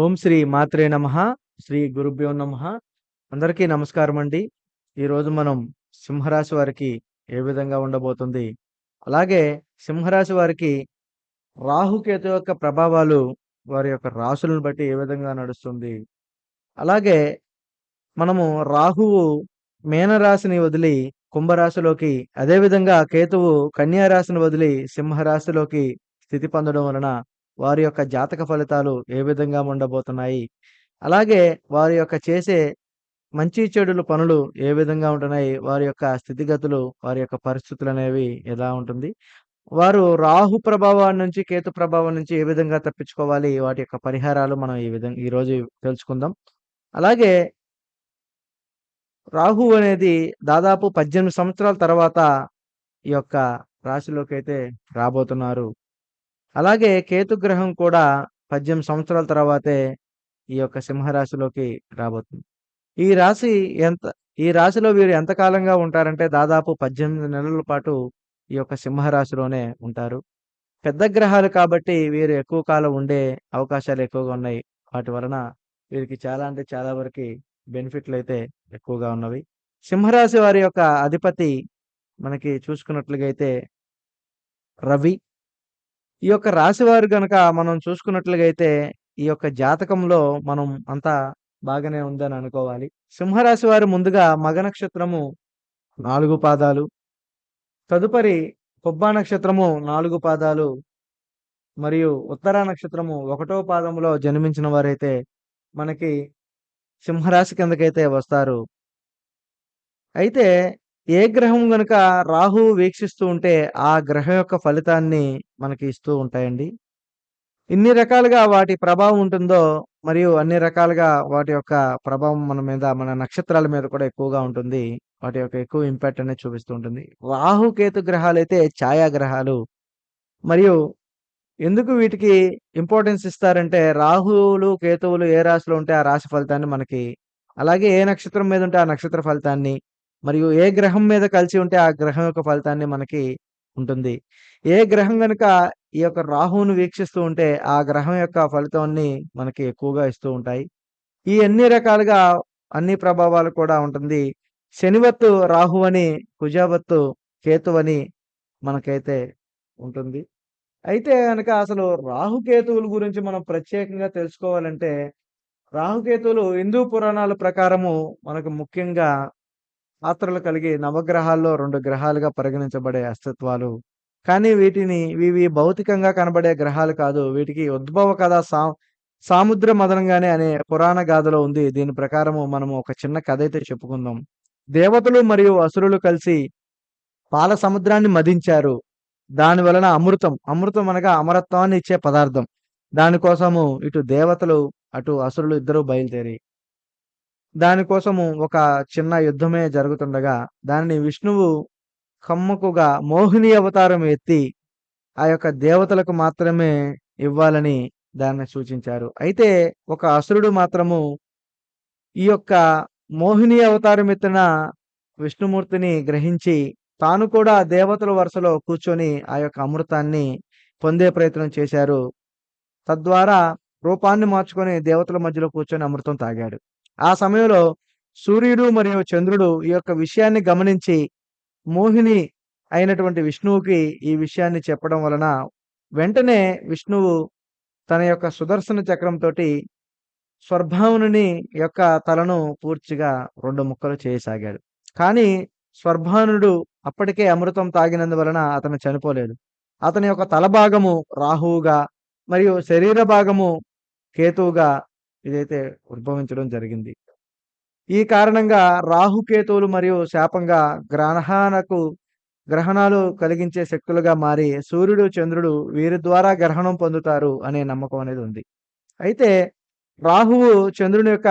ఓం శ్రీ మాత్రే నమ. శ్రీ గురుభ్యో నమ. అందరికీ నమస్కారం అండి. ఈరోజు మనం సింహరాశి వారికి ఏ విధంగా ఉండబోతుంది? అలాగే సింహరాశి వారికి రాహుకేతు యొక్క ప్రభావాలు వారి యొక్క రాశులను బట్టి ఏ విధంగా నడుస్తుంది? అలాగే మనము రాహువు మేనరాశిని వదిలి కుంభరాశిలోకి అదేవిధంగా కేతువు కన్యారాశిని వదిలి సింహరాశిలోకి స్థితి పొందడం వలన వారి యొక్క జాతక ఫలితాలు ఏ విధంగా ఉండబోతున్నాయి? అలాగే వారి యొక్క చేసే మంచి చెడుల పనులు ఏ విధంగా ఉంటున్నాయి? వారి యొక్క స్థితిగతులు వారి యొక్క పరిస్థితులు అనేవి ఎలా ఉంటుంది? వారు రాహు ప్రభావం నుంచి కేతు ప్రభావం నుంచి ఏ విధంగా తప్పించుకోవాలి? వాటి యొక్క పరిహారాలు మనం ఈ విధంగా ఈ రోజు తెలుసుకుందాం. అలాగే రాహు అనేది దాదాపు పద్దెనిమిది సంవత్సరాల తర్వాత ఈ యొక్క రాశిలోకి అయితే రాబోతున్నారు. అలాగే కేతు గ్రహం కూడా పద్దెనిమిది సంవత్సరాల తర్వాతే ఈ యొక్క సింహరాశిలోకి రాబోతుంది. ఈ రాశి ఎంత ఈ రాశిలో వీరు ఎంతకాలంగా ఉంటారంటే దాదాపు పద్దెనిమిది నెలల పాటు ఈ యొక్క సింహరాశిలోనే ఉంటారు. పెద్ద గ్రహాలు కాబట్టి వీరు ఎక్కువ కాలం ఉండే అవకాశాలు ఎక్కువగా ఉన్నాయి. వాటి వలన వీరికి చాలా అంటే చాలా వరకు బెనిఫిట్లు అయితే ఎక్కువగా ఉన్నవి. సింహరాశి వారి యొక్క అధిపతి మనకి చూసుకున్నట్లుగా అయితే రవి. ఈ యొక్క రాశివారు గనక మనం చూసుకున్నట్లుగా అయితే ఈ యొక్క జాతకంలో మనం అంతా బాగానే ఉందని అనుకోవాలి. సింహరాశి వారు ముందుగా మగ నక్షత్రము నాలుగు పాదాలు తదుపరి కొబ్బా నక్షత్రము నాలుగు పాదాలు మరియు ఉత్తరా నక్షత్రము ఒకటో పాదంలో జన్మించిన వారైతే మనకి సింహరాశి కిందకైతే వస్తారు. అయితే ఏ గ్రహం గనుక రాహు వీక్షిస్తూ ఉంటే ఆ గ్రహం యొక్క ఫలితాన్ని మనకి ఇస్తూ ఉంటాయండి. ఇన్ని రకాలుగా వాటి ప్రభావం ఉంటుందో మరియు అన్ని రకాలుగా వాటి యొక్క ప్రభావం మన మీద మన నక్షత్రాల మీద కూడా ఎక్కువగా ఉంటుంది. వాటి యొక్క ఎక్కువ ఇంపాక్ట్ అనేది చూపిస్తూ ఉంటుంది. రాహు కేతు గ్రహాలు అయితే ఛాయా గ్రహాలు మరియు ఎందుకు వీటికి ఇంపార్టెన్స్ ఇస్తారంటే రాహువులు కేతువులు ఏ రాశిలో ఉంటే ఆ రాశి ఫలితాన్ని మనకి అలాగే ఏ నక్షత్రం మీద ఉంటే ఆ నక్షత్ర ఫలితాన్ని మరియు ఏ గ్రహం మీద కలిసి ఉంటే ఆ గ్రహం యొక్క ఫలితాన్ని మనకి ఉంటుంది. ఏ గ్రహం కనుక ఈ యొక్క రాహువును వీక్షిస్తూ ఉంటే ఆ గ్రహం యొక్క ఫలితాన్ని మనకి ఎక్కువగా ఇస్తూ ఉంటాయి. ఈ అన్ని రకాలుగా అన్ని ప్రభావాలు కూడా ఉంటుంది. శనివత్తు రాహు అని కుజావత్తు కేతు అని మనకైతే ఉంటుంది. అయితే కనుక అసలు రాహుకేతువుల గురించి మనం ప్రత్యేకంగా తెలుసుకోవాలంటే రాహుకేతువులు హిందూ పురాణాల ప్రకారము మనకు ముఖ్యంగా పాత్రలు కలిగి నవగ్రహాల్లో రెండు గ్రహాలుగా పరిగణించబడే అస్తిత్వాలు. కానీ వీటిని ఇవి భౌతికంగా కనబడే గ్రహాలు కాదు. వీటికి ఉద్భవ కథ సా సాముద్ర మదనంగానే అనే పురాణ గాథలో ఉంది. దీని ప్రకారము మనము ఒక చిన్న కథ అయితే చెప్పుకుందాం. దేవతలు మరియు అసురులు కలిసి పాల సముద్రాన్ని మదించారు. దాని వలన అమృతం అమృతం అనగా అమరత్వాన్ని ఇచ్చే పదార్థం. దానికోసము ఇటు దేవతలు అటు అసురులు ఇద్దరు బయలుదేరి దానికోసము ఒక చిన్న యుద్ధమే జరుగుతుండగా దానిని విష్ణువు కమ్మకుగా మోహిని అవతారం ఎత్తి ఆ యొక్క దేవతలకు మాత్రమే ఇవ్వాలని దాన్ని సూచించారు. అయితే ఒక అసురుడు మాత్రము ఈ యొక్క మోహిని అవతారం ఎత్తిన విష్ణుమూర్తిని గ్రహించి తాను కూడా దేవతల వరుసలో కూర్చొని ఆ యొక్క అమృతాన్ని పొందే ప్రయత్నం చేశారు. తద్వారా రూపాన్ని మార్చుకొని దేవతల మధ్యలో కూర్చొని అమృతం తాగాడు. ఆ సమయంలో సూర్యుడు మరియు చంద్రుడు ఈ యొక్క విషయాన్ని గమనించి మోహిని అయినటువంటి విష్ణువుకి ఈ విషయాన్ని చెప్పడం వలన వెంటనే విష్ణువు తన యొక్క సుదర్శన చక్రంతో స్వర్భానుని యొక్క తలను పూర్తిగా రెండు ముక్కలు చేయసాగాడు. కానీ స్వర్భానుడు అప్పటికే అమృతం తాగినందువలన అతను చనిపోలేదు. అతని యొక్క తల భాగము రాహువుగా మరియు శరీర భాగము కేతువుగా ఇదైతే ఉద్భవించడం జరిగింది. ఈ కారణంగా రాహుకేతువులు మరియు శాపంగా గ్రహణకు గ్రహణాలు కలిగించే శక్తులుగా మారి సూర్యుడు చంద్రుడు వీరి ద్వారా గ్రహణం పొందుతారు అనే నమ్మకం అనేది ఉంది. అయితే రాహువు చంద్రుని యొక్క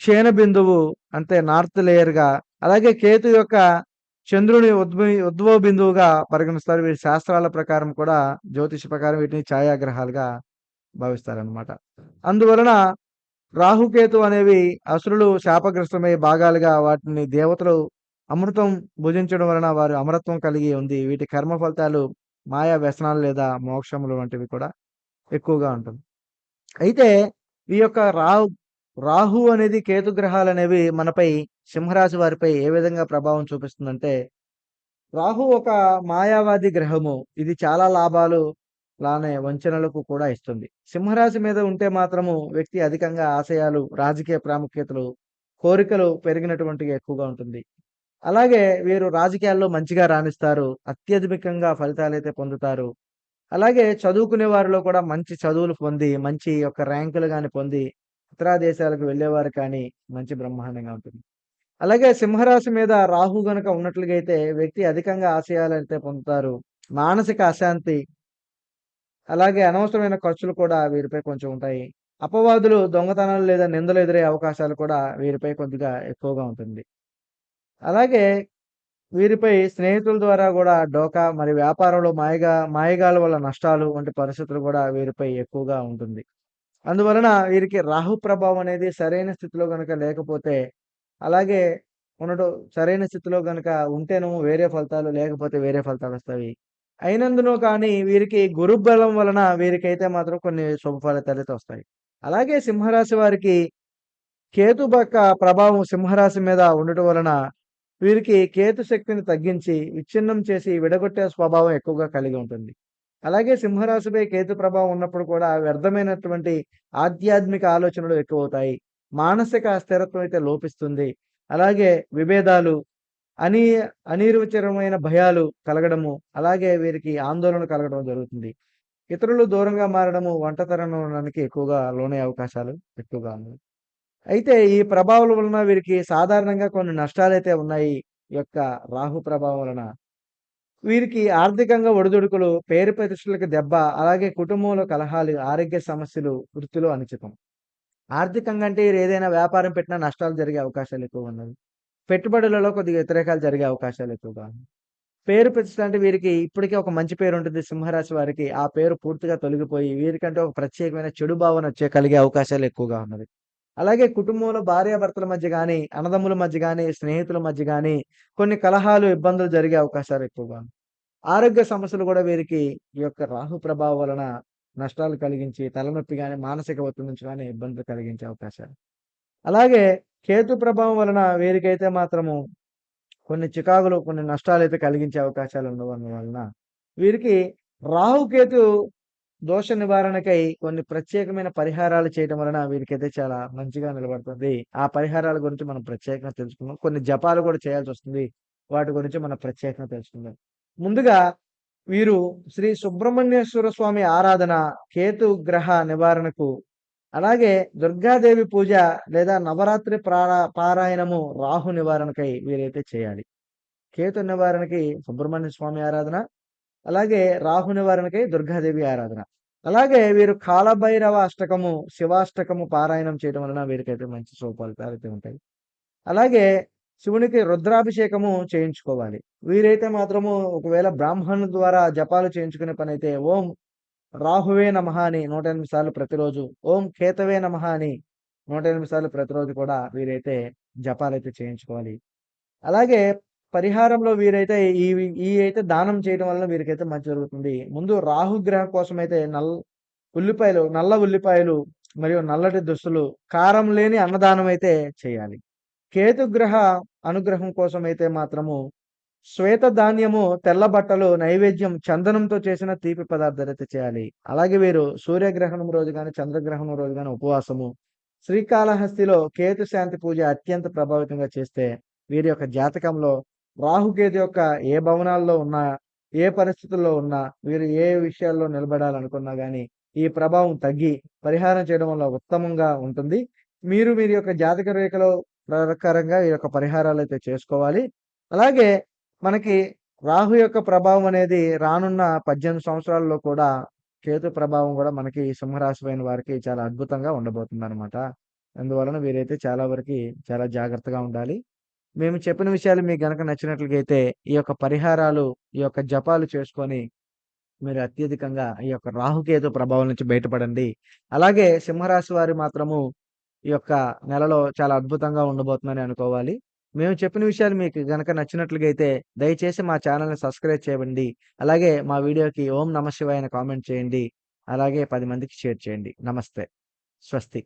క్షీణ బిందువు అంటే నార్త్ లేయర్గా అలాగే కేతు యొక్క చంద్రుని ఉద్భవ ఉద్భవ బిందువుగా పరిగణిస్తారు. వీరి శాస్త్రాల ప్రకారం కూడా జ్యోతిష ప్రకారం వీటిని ఛాయాగ్రహాలుగా భావిస్తారనమాట అందువలన రాహుకేతు అనేవి అసురులు శాపగ్రస్తమై భాగాలుగా వాటిని దేవతలు అమృతం భుజించడం వలన వారు అమరత్వం కలిగి ఉంది. వీటి కర్మ ఫలితాలు మాయా వ్యసనాలు లేదా మోక్షములు వంటివి కూడా ఎక్కువగా ఉంటుంది. అయితే ఈ యొక్క రాహు రాహు అనేది కేతు గ్రహాలు అనేవి మనపై సింహరాశి వారిపై ఏ విధంగా ప్రభావం చూపిస్తుందంటే రాహు ఒక మాయావాది గ్రహము. ఇది చాలా లాభాలు లానే వంచనలకు కూడా ఇస్తుంది. సింహరాశి మీద ఉంటే మాత్రము వ్యక్తి అధికంగా ఆశయాలు రాజకీయ ప్రాముఖ్యతలు కోరికలు పెరిగినటువంటి ఎక్కువగా ఉంటుంది. అలాగే వీరు రాజకీయాల్లో మంచిగా రాణిస్తారు అత్యధికంగా ఫలితాలు అయితే పొందుతారు. అలాగే చదువుకునే వారిలో కూడా మంచి చదువులు పొంది మంచి యొక్క ర్యాంకులు కానీ పొంది ఇతర దేశాలకు వెళ్ళేవారు కానీ మంచి బ్రహ్మాండంగా ఉంటుంది. అలాగే సింహరాశి మీద రాహు గనక ఉన్నట్లుగా అయితే వ్యక్తి అధికంగా ఆశయాలు అయితే పొందుతారు. మానసిక అశాంతి అలాగే అనవసరమైన ఖర్చులు కూడా వీరిపై కొంచెం ఉంటాయి. అపవాదులు దొంగతనాలు లేదా నిందలు ఎదురే అవకాశాలు కూడా వీరిపై కొద్దిగా ఎక్కువగా ఉంటుంది. అలాగే వీరిపై స్నేహితుల ద్వారా కూడా డోకా మరి వ్యాపారంలో మాయగా మాయగాల వల్ల నష్టాలు వంటి పరిస్థితులు కూడా వీరిపై ఎక్కువగా ఉంటుంది. అందువలన వీరికి రాహు ప్రభావం అనేది సరైన స్థితిలో కనుక లేకపోతే అలాగే ఉండటం సరైన స్థితిలో కనుక ఉంటేనేమో వేరే ఫలితాలు లేకపోతే వేరే ఫలితాలు వస్తాయి. అయినందున కానీ వీరికి గురు బలం వలన వీరికైతే మాత్రం కొన్ని శుభ ఫలితాలు అయితే వస్తాయి. అలాగే సింహరాశి వారికి కేతు బక్క ప్రభావం సింహరాశి మీద ఉండటం వలన వీరికి కేతు శక్తిని తగ్గించి విచ్ఛిన్నం చేసి విడగొట్టే స్వభావం ఎక్కువగా కలిగి ఉంటుంది. అలాగే సింహరాశిపై కేతు ప్రభావం ఉన్నప్పుడు కూడా వ్యర్థమైనటువంటి ఆధ్యాత్మిక ఆలోచనలు ఎక్కువ అవుతాయి మానసిక స్థిరత్వం అయితే లోపిస్తుంది. అలాగే విభేదాలు అని అనిర్వచరమైన భయాలు కలగడము అలాగే వీరికి ఆందోళన కలగడం జరుగుతుంది. ఇతరులు దూరంగా మారడము వంటతరణానికి ఎక్కువగా లోనే అవకాశాలు ఎక్కువగా ఉన్నాయి. అయితే ఈ ప్రభావం వలన వీరికి సాధారణంగా కొన్ని నష్టాలు అయితే ఉన్నాయి ఈ యొక్క రాహు ప్రభావం వలన. వీరికి ఆర్థికంగా ఒడిదుడుకులు పేరు ప్రతిష్టలకు దెబ్బ అలాగే కుటుంబంలో కలహాలు ఆరోగ్య సమస్యలు వృత్తిలో అనిచితం. ఆర్థికంగా అంటే ఏదైనా వ్యాపారం పెట్టినా నష్టాలు జరిగే అవకాశాలు ఎక్కువ ఉన్నవి పెట్టుబడులలో కొద్దిగా వ్యతిరేకాలు జరిగే అవకాశాలు ఎక్కువగా పేరు ప్రతిష్ట అంటే వీరికి ఇప్పటికే ఒక మంచి పేరు ఉంటుంది. సింహరాశి వారికి ఆ పేరు పూర్తిగా తొలగిపోయి వీరికంటే ఒక ప్రత్యేకమైన చెడు భావన వచ్చే కలిగే అవకాశాలు ఎక్కువగా ఉన్నది అలాగే కుటుంబంలో భార్యాభర్తల మధ్య కానీ అన్నదమ్ముల మధ్య కానీ స్నేహితుల మధ్య కానీ కొన్ని కలహాలు ఇబ్బందులు జరిగే అవకాశాలు ఎక్కువగా ఆరోగ్య సమస్యలు కూడా వీరికి ఈ యొక్క రాహు ప్రభావం వలన నష్టాలు కలిగించి తలనొప్పి కానీ మానసిక ఒత్తిడి నుంచి కానీ ఇబ్బందులు కలిగించే అవకాశాలు. అలాగే కేతు ప్రభావం వలన వీరికైతే మాత్రము కొన్ని చికాకులు కొన్ని నష్టాలు అయితే కలిగించే అవకాశాలు ఉండడం వలన వీరికి రాహుకేతు దోష నివారణకై కొన్ని ప్రత్యేకమైన పరిహారాలు చేయడం వలన వీరికైతే చాలా మంచిగా నిలబడుతుంది. ఆ పరిహారాల గురించి మనం ప్రత్యేకంగా తెలుసుకుందాం. కొన్ని జపాలు కూడా చేయాల్సి వస్తుంది. వాటి గురించి మనం ప్రత్యేకంగా తెలుసుకుందాం. ముందుగా వీరు శ్రీ సుబ్రహ్మణ్యేశ్వర స్వామి ఆరాధన కేతు గ్రహ నివారణకు అలాగే దుర్గాదేవి పూజ లేదా నవరాత్రి ప్రారా పారాయణము రాహు నివారణకై వీరైతే చేయాలి. కేతు నివారణకి సుబ్రహ్మణ్య స్వామి ఆరాధన అలాగే రాహు నివారణకై దుర్గాదేవి ఆరాధన. అలాగే వీరు కాలభైరవ అష్టకము శివాష్టకము పారాయణం చేయడం వలన వీరికైతే మంచి శుభఫలితాలు అయితే ఉంటాయి. అలాగే శివునికి రుద్రాభిషేకము చేయించుకోవాలి. వీరైతే మాత్రము ఒకవేళ బ్రాహ్మణుల ద్వారా జపాలు చేయించుకునే పని అయితే ఓం రాహువే నమ అని నూట ఎనిమిది సార్లు ప్రతిరోజు ఓం కేతవే నమ అని నూట ఎనిమిది సార్లు ప్రతిరోజు కూడా వీరైతే జపాలైతే చేయించుకోవాలి. అలాగే పరిహారంలో వీరైతే ఈ ఈ అయితే దానం చేయడం వల్ల వీరికైతే మంచి జరుగుతుంది. ముందు రాహుగ్రహం కోసం అయితే నల్ ఉల్లిపాయలు నల్ల ఉల్లిపాయలు మరియు నల్లటి దుస్తులు కారం లేని అన్నదానం అయితే చేయాలి. కేతుగ్రహ అనుగ్రహం కోసం అయితే మాత్రము శ్వేత ధాన్యము తెల్ల బట్టలు నైవేద్యం చందనంతో చేసిన తీపి పదార్థాలు అయితే చేయాలి. అలాగే వీరు సూర్యగ్రహణం రోజు కానీ చంద్రగ్రహణం రోజు కానీ ఉపవాసము. శ్రీకాళహస్తిలో కేతు శాంతి పూజ అత్యంత ప్రభావితంగా చేస్తే వీరి యొక్క జాతకంలో రాహుకేతు యొక్క ఏ భవనాల్లో ఉన్నా ఏ పరిస్థితుల్లో ఉన్నా వీరు ఏ విషయాల్లో నిలబడాలనుకున్నా కానీ ఈ ప్రభావం తగ్గి పరిహారం చేయడం వల్ల ఉత్తమంగా ఉంటుంది. మీరు మీరు యొక్క జాతక రేఖలో ప్రకారంగా ఈ యొక్క పరిహారాలు అయితే చేసుకోవాలి. అలాగే మనకి రాహు యొక్క ప్రభావం అనేది రానున్న పద్దెనిమిది సంవత్సరాల్లో కూడా కేతు ప్రభావం కూడా మనకి సింహరాశి వారికి చాలా అద్భుతంగా ఉండబోతుంది అనమాట అందువలన వీరైతే చాలా వరకు చాలా జాగ్రత్తగా ఉండాలి. మేము చెప్పిన విషయాలు మీకు గనక నచ్చినట్లయితే ఈ యొక్క పరిహారాలు ఈ యొక్క జపాలు చేసుకొని మీరు అత్యధికంగా ఈ యొక్క రాహుకేతు ప్రభావం నుంచి బయటపడండి. అలాగే సింహరాశి వారి మాత్రము ఈ యొక్క నెలలో చాలా అద్భుతంగా ఉండబోతుందని అనుకోవాలి. మేము చెప్పిన విషయాలు మీకు గనక నచ్చినట్లుగా అయితే దయచేసి మా ఛానల్ని సబ్స్క్రైబ్ చేయండి. అలాగే మా వీడియోకి ఓం నమ శివాయ కామెంట్ చేయండి. అలాగే పది మందికి షేర్ చేయండి. నమస్తే. స్వస్తి.